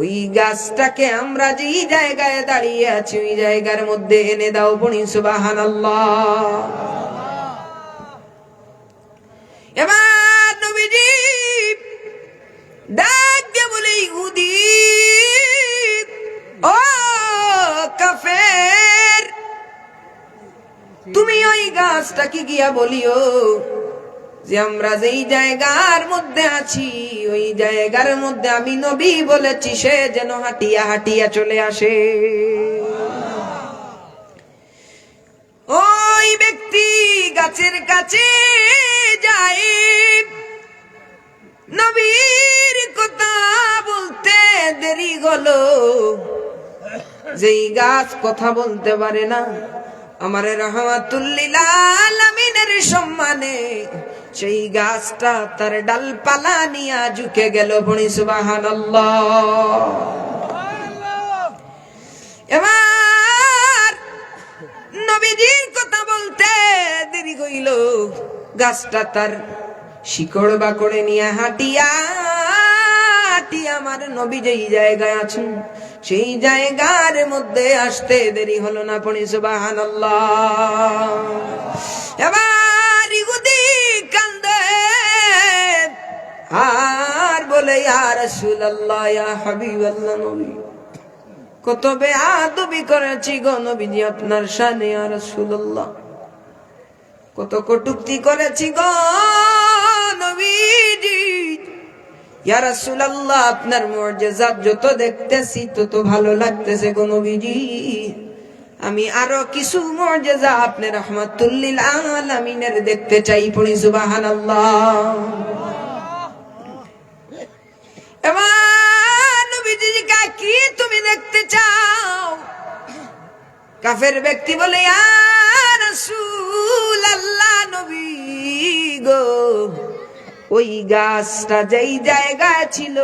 ওই গাছটাকে আমরা যেই জায়গায় দাঁড়িয়ে আছি, ওই জায়গার মধ্যে এনে দাও পড়ি সুবাহান ডাক বলে ও কাফের, তুমি ওই গাছটাকে গিয়া বলিও যে আমরা যেই জায়গার মধ্যে আছি, ওই জায়গার মধ্যে আমি নবী বলেছি, সে যেন হাঁটিয়া হাঁটিয়া চলে আসে। ওই ব্যক্তি গাছের কাছে যায়। নবীর কথা বলতে দেরি হলো। যেই গাছ কথা বলতে পারে না, আমার রহমাতুল্লিল আলামিনের সম্মানে সেই গাছটা তার ডালপালা নিয়া ঝুঁকে গেল বনি, সুবহানাল্লাহ। এবার নবীজির কথা বলতে দেরি হইল। গাছটা তার শিকড় বাকড়ে নিয়ে হাঁটিয়া হাঁটিয়া আমার নবী যেই জায়গায় আছেন, সেই জায়গার মধ্যে আসতে দেরি হলো না পড়ি সুবাহান এবার আর বলে আর রাসূলুল্লাহ, ইয়া হাবিবাল্লাহ নবী, কত বেআদবি করেছি গো নবীজি আপনার শানে আর রাসূলুল্লাহ, কত কটুক্তি করেছি গো নবীজি, ইয়া রাসূলুল্লাহ, আপনার মুজিজাত যত দেখতেছি তত ভালো লাগতেছে গো নবীজি, আমি আরও কিছু মুজিজা আপনি রাহমাতুল লিল আলামিনের দেখতে চাই, পড়ি সুবহানাল্লাহ এবার নবীজি কা তুমি দেখতে চাও? কাফের ব্যক্তি বলে আর আল্লাহ নবী গো, ওই গাছটা যেই জায়গায় ছিল,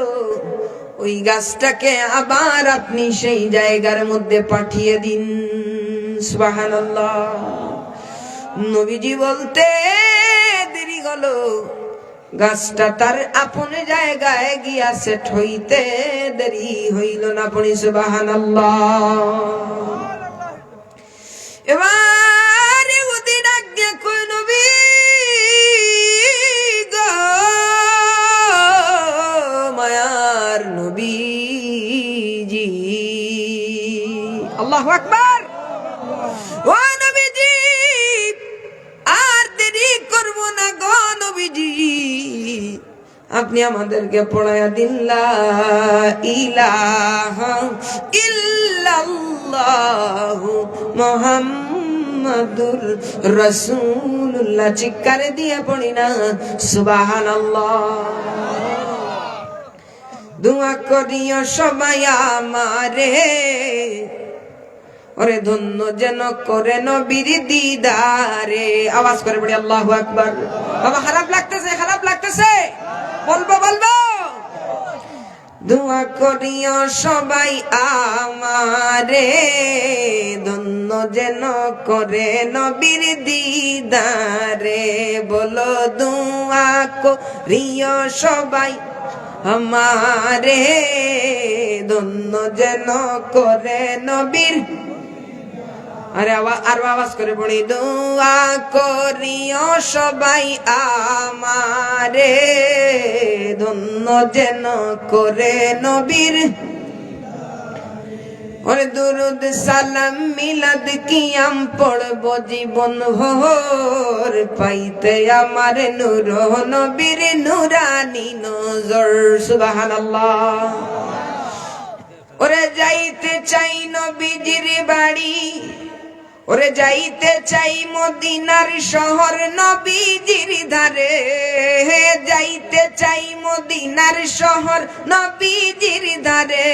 ওই গাছটাকে আবার আপনি সেই জায়গার মধ্যে পাঠিয়ে দিন। সুবহানাল্লাহ। নবীজি বলতে দেরি হলো। গাছটা তার আপন জায়গায় গিয়া সেট হইতে দেরি হইল না পড়ি সুবহানাল্লাহ। এবার ইহুদি ডাক দিয়ে কই নবী মায়ার নবীজি। আল্লাহু আকবার। আপনি আমাদেরকে পড়ায়া দিল্লা ইলাহা ইল্লাল্লাহু মুহাম্মাদুর রাসূলুল্লাহ। চিৎকারে দিয়ে পড়ি না, সুবহানাল্লাহ। দোয়া করিও সবাই আমারে। ওরে ধন্য যেন করে নবীর দিদারে। আওয়াজ করে বলি, আল্লাহু আকবার। বাবা, খারাপ লাগতেছে খারাপ লাগতেছে। বলব বলব। দোয়া করিও সবাই আমারে ধন্য যেন করে নবীর দিদারে। বলো, দোয়া করিও সবাই আমারে ধন্য যেন করে নবীর আরে আরও আওয়াজ করে পড়ি দোয়া করিও সবাই আমারে, ধন্য যেন করে নবীর। ওরে দুরুদ, সালাম, মিলাদ, কিয়াম পড়ব জীবন ভোর। পাইতে আমার নূর, নবীর নুরানি নজর, সুবহানাল্লাহ। ওরে যাইতে চাই নবীজির বাড়ি ওরে যাইতে চাই মদিনার শহর নবীজির ধারে। যাইতে চাই মদিনার শহর নবীজির ধারে।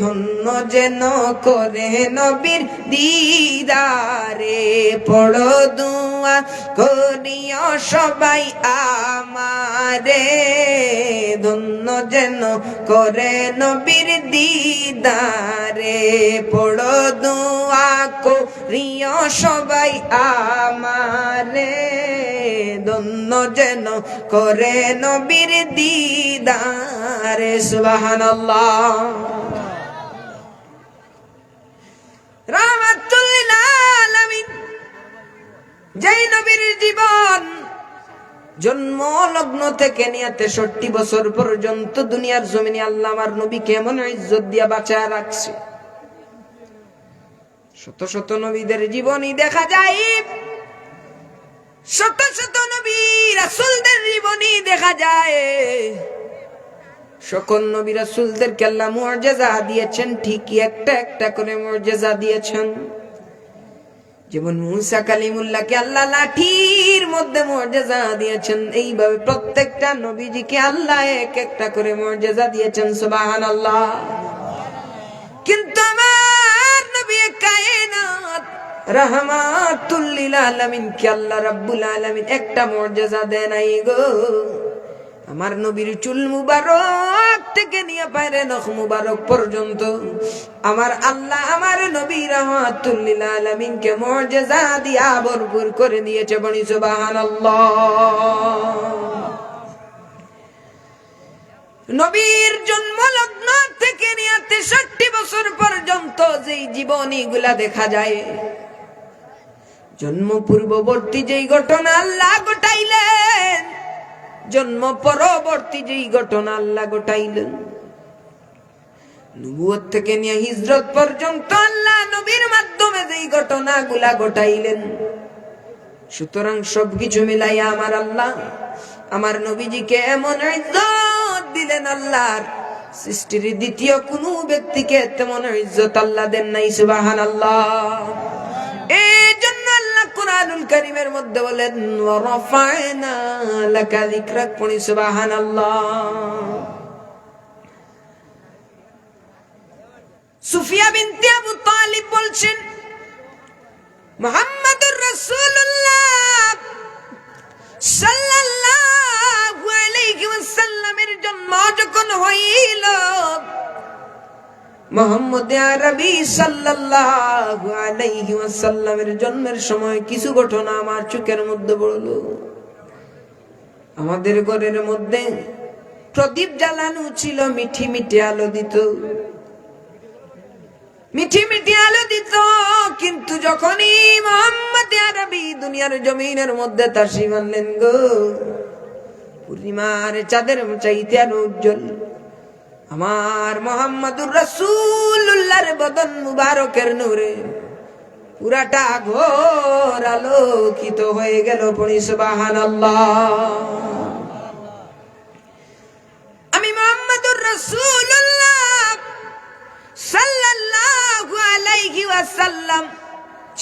ধন্য যেন করে নবীর দিদারে। পড়ো দুয়া করিও সবাই আমারে। ধন্য যেন করে নবীর দিদারে। পড়ো দুয়া কো করিও সবাই, আমারে দন্য যেন করে নবীর দিদারে আলামিন, যেই নবীর জীবন জন্ম লগ্ন থেকে নিয়ে তেষট্টি বছর পর্যন্ত দুনিয়ার জমিনে আল্লাহ আমার নবী কেমন ইজ্জত দিয়া বাঁচায় রাখছে। শত শত নবীদের জীবনই দেখা যায়। শত শত নবী রাসূলদের জীবনই দেখা যায়। সকল নবী রাসূলদেরকে আল্লাহ মুআজিজা দিয়েছেন, ঠিকই একটা একটা করে মুআজিজা দিয়েছেন। যেমন মুসা কালিমুল্লাহকে আল্লাহ লাঠির মধ্যে মর্যাদা দিয়েছেন, এইভাবে প্রত্যেকটা নবীজিকে আল্লাহ এক একটা করে মর্যাদা দিয়েছেন সুবাহান আল্লাহ কিন্তু রহমাতুল্লিল আলামিনকে আল্লাহ রাব্বুল আলামিন একটা মর্যাদা দেয় নাই গো। আমার নবীর চুল মুবারক থেকে নিয়ে পায়রে নখ মুবারক পর্যন্ত আমার আল্লাহ আমার নবী রহমাতুল্লিল আলামিনকে মর্যাদা দিয়া ভরপুর করে দিয়েছে বনি সুবহানাল্লাহ। নবীর জন্ম লগ্ন থেকে নিয়ে তেষট্টি বছর পর্যন্ত যেই জীবনী গুলা দেখা যায় জন্ম পূর্ববর্তী যেই ঘটনা আল্লাহ ঘটাইলেন জন্ম পরবর্তী যেই ঘটনা আল্লাহ ঘটাইলেন। নবুয়ত থেকে নিয়ে হিজরত পর্যন্ত আল্লাহ নবীর মাধ্যমে যেই ঘটনাগুলা ঘটাইলেন। সুতরাং সবকিছু মিলাইয়া আমার আল্লাহ, আমার নবীজিকে এমন ইজ্জত দিলেন আল্লাহর। সৃষ্টির দ্বিতীয় কোন ব্যক্তিকে তেমন ইজ্জত আল্লাহ দেন নাই সুবাহান আল্লাহ কারীমের মধ্যে বলেন রফায়না লাকা যিকরাক পড়ি সুবহানাল্লাহ। সুফিয়া বিনতে আবু তালিব বলছেন মুহাম্মাদুর মোহাম্মদ আরবি সাল্লাল্লাহু আলাইহি ওয়াসাল্লামের জন্মের সময় কিছু ঘটনা আমার চোখের মধ্যে পড়ল। আমাদের ঘরের মধ্যে প্রদীপ জ্বালানো ছিল, মিঠি মিঠি আলো দিত। মিঠি মিঠি আলো দিত, কিন্তু যখনই মোহাম্মদ আরবি দুনিয়ার জমিনের মধ্যে তার মানলেন গো, পূর্ণিমার চাঁদের চাইতে আরও উজ্জ্বল। আমার মোহাম্মদুর রসুল্লাহর বদন মুবারকের নূরে পুরাটা ঘোর আলোকিত হয়ে গেল পড়ি সুবাহান আমি মোহাম্মদুর রসুল্লাহ সাল্লাল্লাহু আলাইহি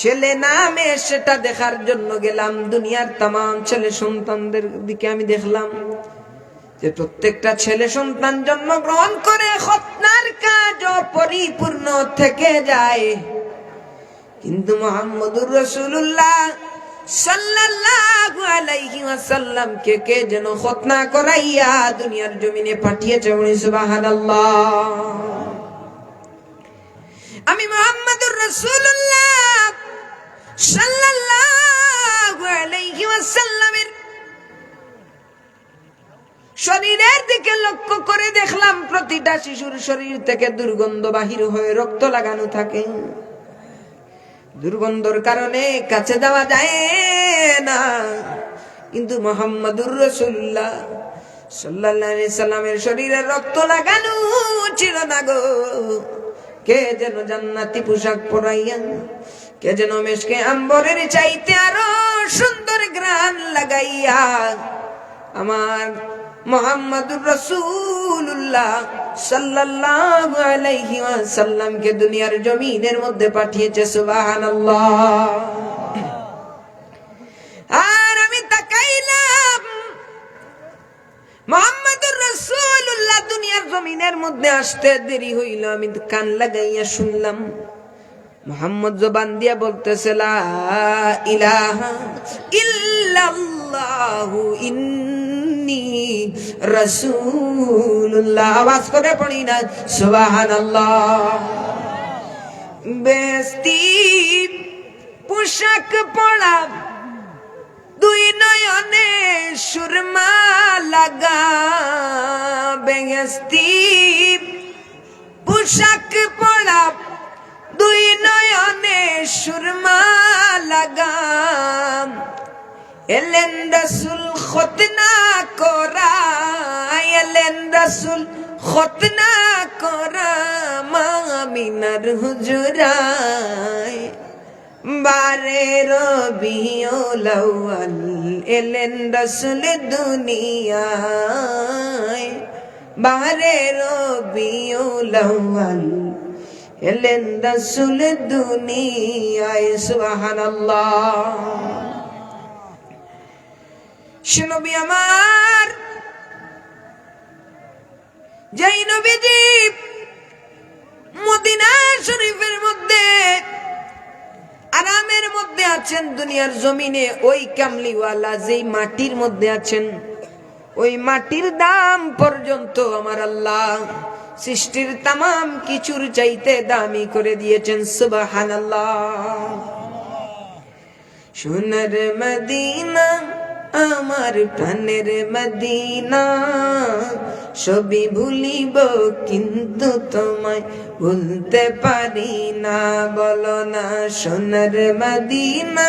ছেলে নামে সেটা দেখার জন্য গেলাম। দুনিয়ার তাম, ছেলে সন্তানদের দিকে আমি দেখলাম। যে প্রত্যেকটা ছেলে সন্তান জন্মগ্রহণ করে খতনার কাজ পরিপূর্ণ থেকে যায়। কিন্তু মোহাম্মদুর রসুল্লাহ সাল্লাল্লাহু করাইয়া দুনিয়ার জমিনে পাঠিয়েছে আমি মোহাম্মদুর শরীরের দিকে লক্ষ্য করে দেখলাম প্রতিটা শিশুর শরীর থেকে দুর্গন্ধ বাহির হয়ে রক্ত লাগানো থাকে। দুর্গন্ধর কারণে কাছে দেওয়া যায় না। কিন্তু মোহাম্মদুর রসুল্লাহ সাল্লাহ সাল্লামের শরীরে রক্ত লাগানো ছিল না গো। কে যেন জান্নাতি পোশাক পরাইয়া, কে যেন মেশকে আম্বরের চাইতে আরও সুন্দর গ্রান লাগাইয়া, আমার মোহাম্মদুর রসুল্লাহ সাল্লাল্লাহু আলাইহি ওয়াসাল্লামকে দুনিয়ার জমিনের মধ্যে পাঠিয়েছে, সুবহানাল্লাহ। আর আমি তাকাইলাম, মোহাম্মদুর রসুল্লাহ দুনিয়ার জমিনের মধ্যে আসতে দেরি হইল, আমি কান লাগাইয়া শুনলাম, মোহাম্মদ জবান দিয়া বলতেছে, লা ইলাহা ইল্লাল্লাহু, ইন্নী রাসূলুল্লাহ, আওয়াজ করে পড়ি না, সুবহানাল্লাহ। বেস্তি পোশাক পড়া দুই নয়নে সুরমা লাগা। বেহেস্তি পোশাক পড়া দুই নয়নে সুরমা লাগা। এলেন রসুল খতনা করা এলেন রসুল খতনা করা মামিনার হুজুরায়। বারে রবিউল আউয়াল এলেন রসুল দুনিয়ায়। বারে রবিউল আউয়াল এলেন রসুল দুনিয়ায়, সুবহানাল্লাহ। শুনবি আমার। যেই নবীজি মদিনা শরীফের মধ্যে, আরামের মধ্যে আছেন, দুনিয়ার জমিনে ওই কামলিওয়ালা যেই মাটির মধ্যে আছেন, ওই মাটির দাম পর্যন্ত আমার আল্লাহ সৃষ্টির তামাম কিছুর চাইতে দামি করে দিয়েছেন, সুবহানাল্লাহ। সোনার মদিনা আমার প্রাণের মদিনা। সবই ভুলিব, কিন্তু তোমায় ভুলতে পারি না। বলো না, সোনার মদিনা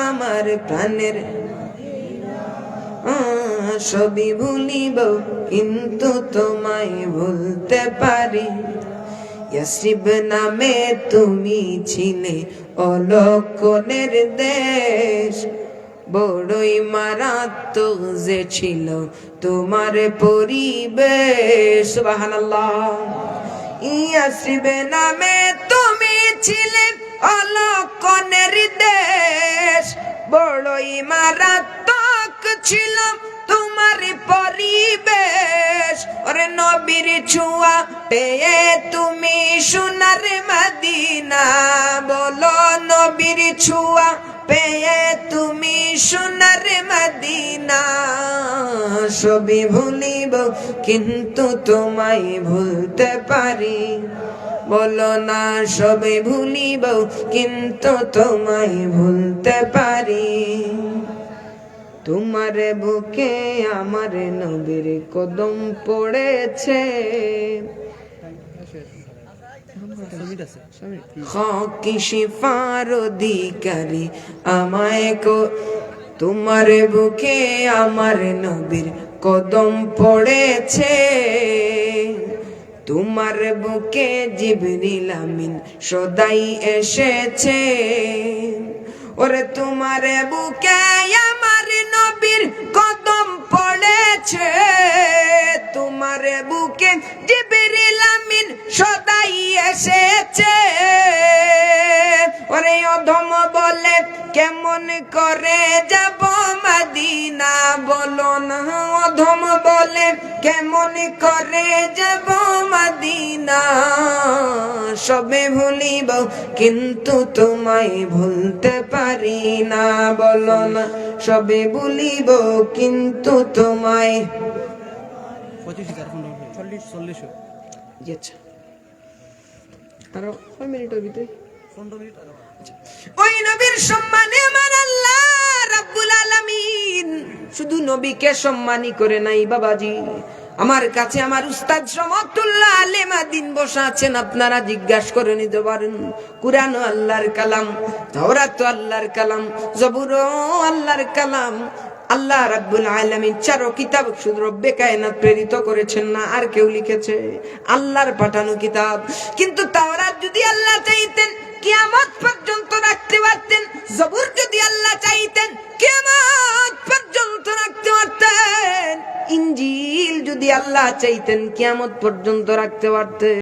আমার প্রাণের সবই ভুলিব, কিন্তু তোমায় ভুলতে পারি। ইয়াসিব নামে তুমি ছিলে অলক্ষণের দেশ। বড়ই মারাত্মক যে ছিল তোমার পরিবেশ। ইয়াসিব নামে তুমি ছিলে অলক্ষণের দেশ। বড়ই মারাত্মক ছিল তোমার পরিবেশ। ওরে নবীর ছুয়া পেয়ে তুমি সোনার মদিনা। বলো নবীর ছুয়া পেয়ে তুমি সোনার মদিনা। সবই ভুলিব, কিন্তু তোমায় ভুলতে পারি। বলো না সবে ভুলিব, কিন্তু তোমায় ভুলতে পারি। তোমার বুকে আমার নবীর কদম পড়েছে। হকি শিফার অধিকারী, আমায় কো, তোমার বুকে আমার নবীর কদম পড়েছে। তোমার বুকে জিবরিল আমিন সদাই এসেছে। ওরে তোমার বুকে আমার নবীর কদম পড়েছে। তোমার বুকে জিবরিল আমিন সদাই এসেছে। ওরে অধম বলে কেমন করে যাব মাদিনা? বলো না অধম বলে কেমন করে যাব মাদিনা? সবে ভুলিব কিন্তু তোমায় ভুলতে পারি না। বলো না সবে ভুলিব কিন্তু তোমায় পঁচিশ হাজার চল্লিশ চল্লিশ। আচ্ছা। আরও কয় মিনিটের ভিতরে? আগে ওই নবীর সম্মানে আমার আল্লাহ রাব্বুল আলামিন শুধু নবীকে সম্মানই করে নাই বাবাজি। আমার কাছে আমার উস্তাদ সমতুল্লাহ আলেমা দিন বসা আছেন আপনারা জিজ্ঞাসা করে নিতে পারেন। কুরআন আল্লাহর কালাম তাওরাত আল্লাহর কালাম জবুর আল্লাহর কালাম আল্লাহ রাব্বুল আলামিন চারো কিতাব শুধু রব্বে কায়নাত প্রেরিত করেছেন না, আর কেউ লিখেছে আল্লাহর পাঠানো কিতাব। কিন্তু তাওরাত যদি আল্লাহ চাইতেন, কিয়ামত পর্যন্ত রাখতে পারতেন, জবুর যদি আল্লাহ চাইতেন, কিয়ামত পর্যন্ত রাখতে পারতেন। ইঞ্জিল যদি আল্লাহ চাইতেন, কিয়ামত পর্যন্ত রাখতে পারতেন।